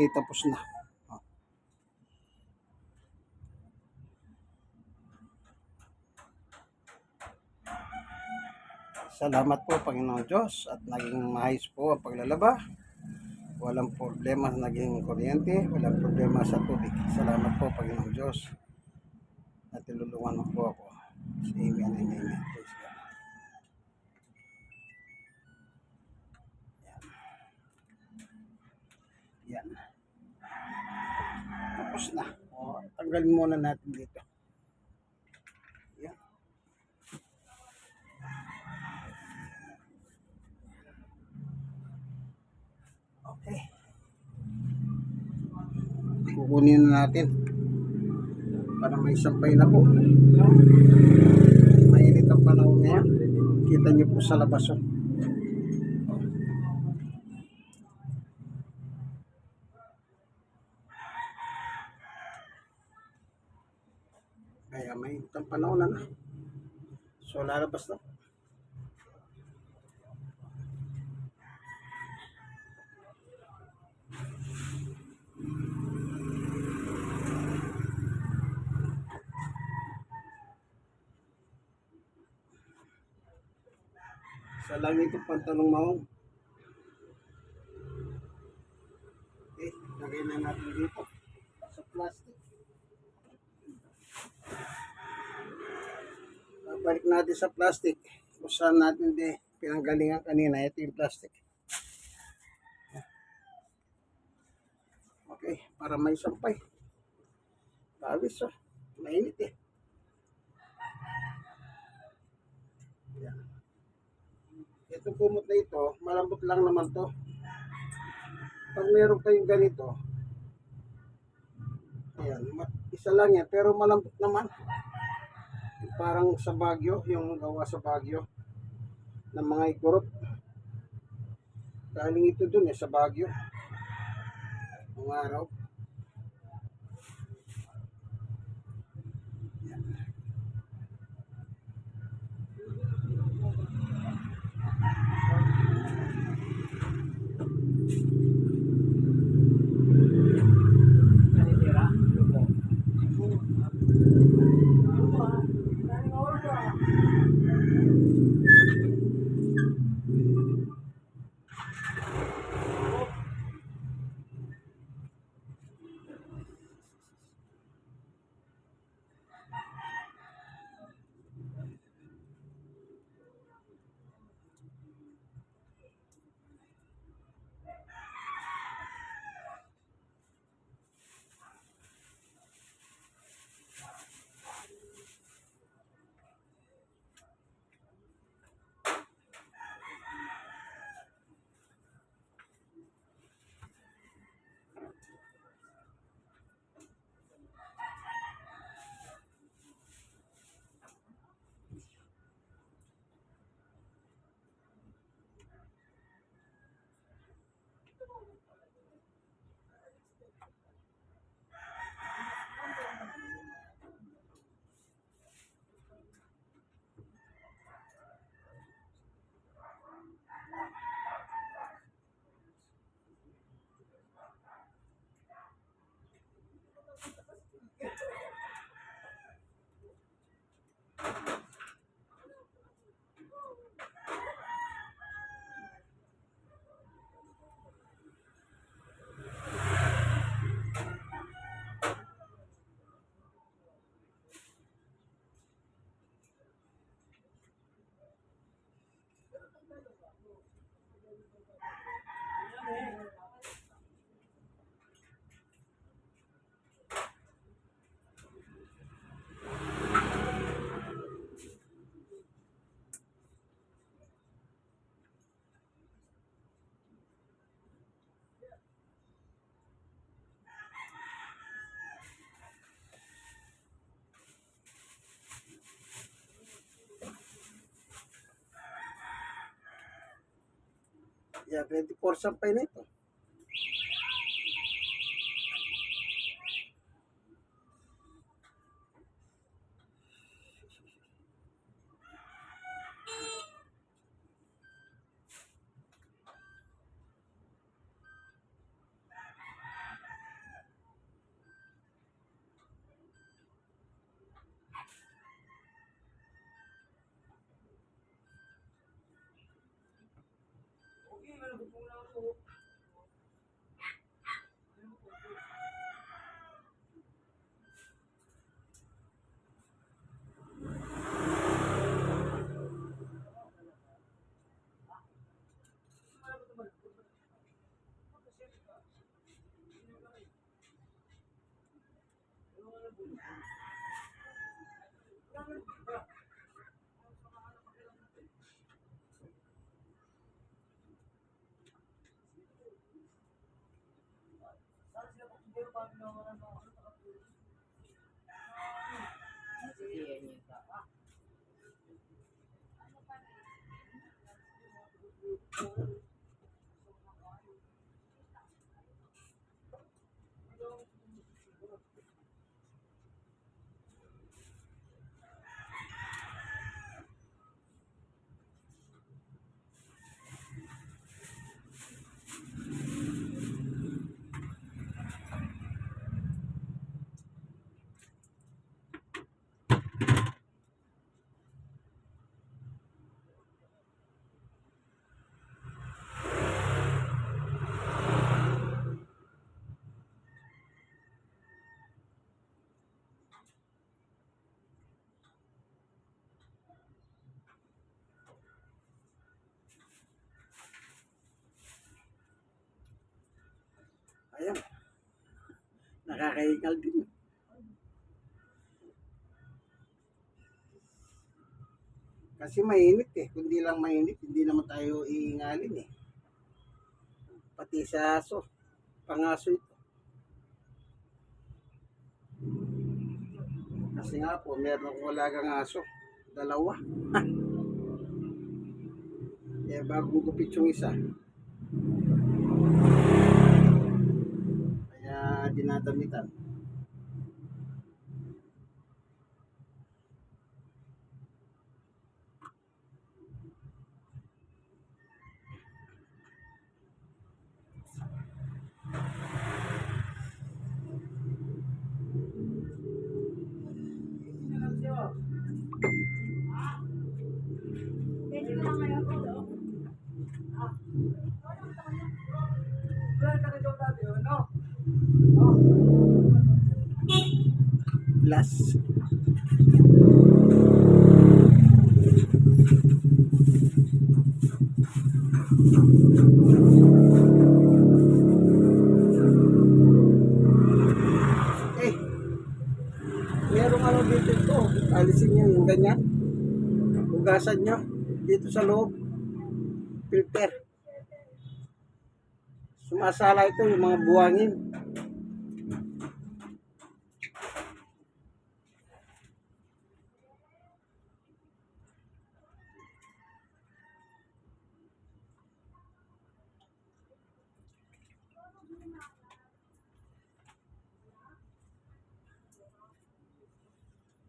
Okay, tapos na. Salamat po, Panginoon Diyos, at naging maayos po ang paglalaba. Walang problema sa naging kuryente, walang problema sa tubig. Salamat po, Panginoon Diyos. At tulungan mo po ako. Amen and amen. Praise God. Yan. Tapos na. O, tanggalin muna natin dito. Yan. Okay. Kukunin na natin. Para may sampay na po. Mainit ang panahon ngayon. Kita niyo po sa labas. Oh. Kaya may ang panahon na na. So lalabas na. Sa lang ito pantalong maong. Okay, lagay na natin dito sa plastic. Babalik natin sa plastic. Kung saan natin di pinanggalingan kanina, ito yung plastic. Okay, para may sampay. Pawis oh. Mainit eh. Yan. Ito kumot na ito, malambot lang naman to. Pag meron kayong ganito, ayan, isa lang yan, pero malambot naman. Parang sa Baguio, yung gawa sa Baguio, ng mga ikurot. Galing ito dun eh, sa Baguio. Mga araw. Yan. Yeah, 24 sampay na ito. hope Ayan. Nakakaingal din. Kasi mainit eh. Kundi lang mainit, hindi naman tayo iingalin eh. Pati sa aso. Pangaso ito. Kasi nga po, meron akong walagang aso. Dalawa. Kaya bagong gupit yung isa. Dinadamitan. Last. Eh, merong ano dito ito. Alisin nyo yung ganyan. Hugasan nyo. Dito sa loob. Filter. Sumasala ito yung mga buwangin.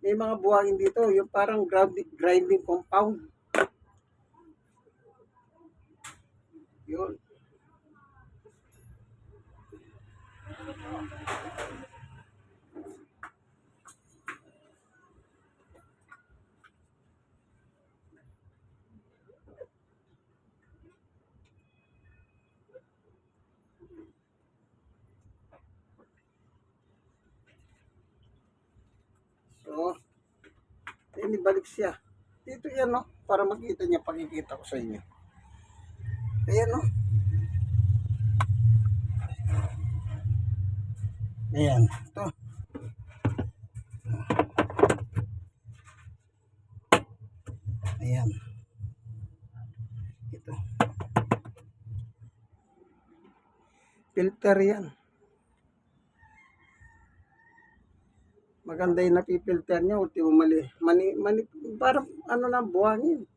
May mga buhangin dito, yung parang grinding, compound. Yun. So, ayun, ibalik siya. Dito yan, no? Para makita niya, pakikita ko sa inyo. Ayan, no? Ayan, ito. Ayan. Ito. Filter yan. Maganda yung napipilter niya. Ultimo mali. Mani, mani, parang ano na buhangin.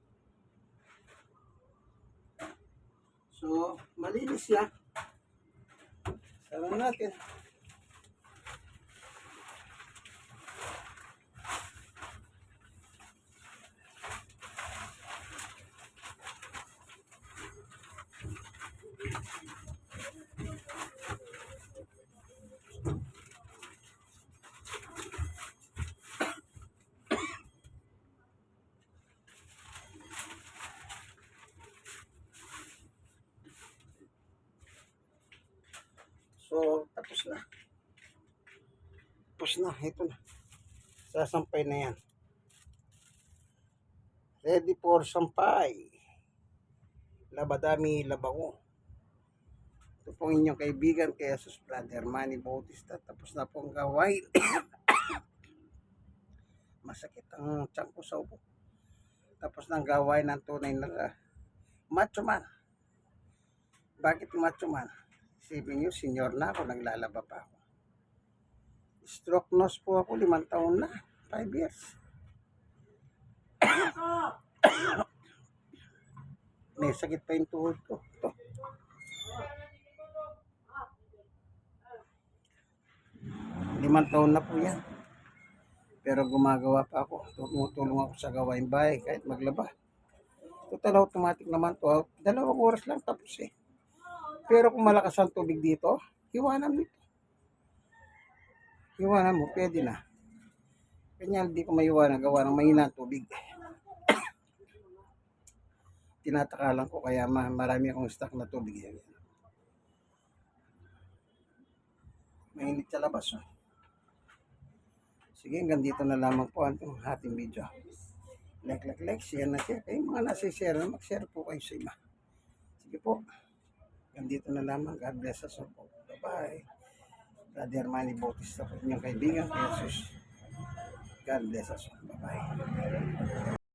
So, malinis siya. Sarang natin. Tapos na. Ito na. Sasampay na yan. Ready for sampay. Labadami, labawo. Ito po ang inyong kaibigan kay Jesus Brother Manny Bautista. Tapos na po ang gawain. Masakit ang tiyan ko sa ubo. Tapos na ang gawain ng tunay na uh, macho man. Bakit macho man? Isipin nyo, senior na ako, naglalaba pa ako. Stroke nose po ako, limang taon na. Five years. May sakit pa yung tuhod ko. Ito. Limang taon na po yan. Pero gumagawa pa ako. Tumutulong ako sa gawain bahay kahit maglaba. Total automatic naman to. Dalawang oras lang tapos eh. Pero kung malakas ang tubig dito, iwanan mo ito. Iwanan mo, pwede na. Kanya hindi ko maiwanan gawa ng mahina tubig. Tinatakalan ko kaya ma- marami akong stock na tubig yan. Mainit sa labas. Oh. Sige, hanggang dito na lamang po ang ating video. Like, like, like, share na share. Kayo mga nasi-share na, mag-share po kayo sa iba. Sige po. Hanggang dito na lamang. God bless us all. Bye-bye. Brother Manny Bautista po inyong kaibigan. Jesus. God bless us. Bye-bye.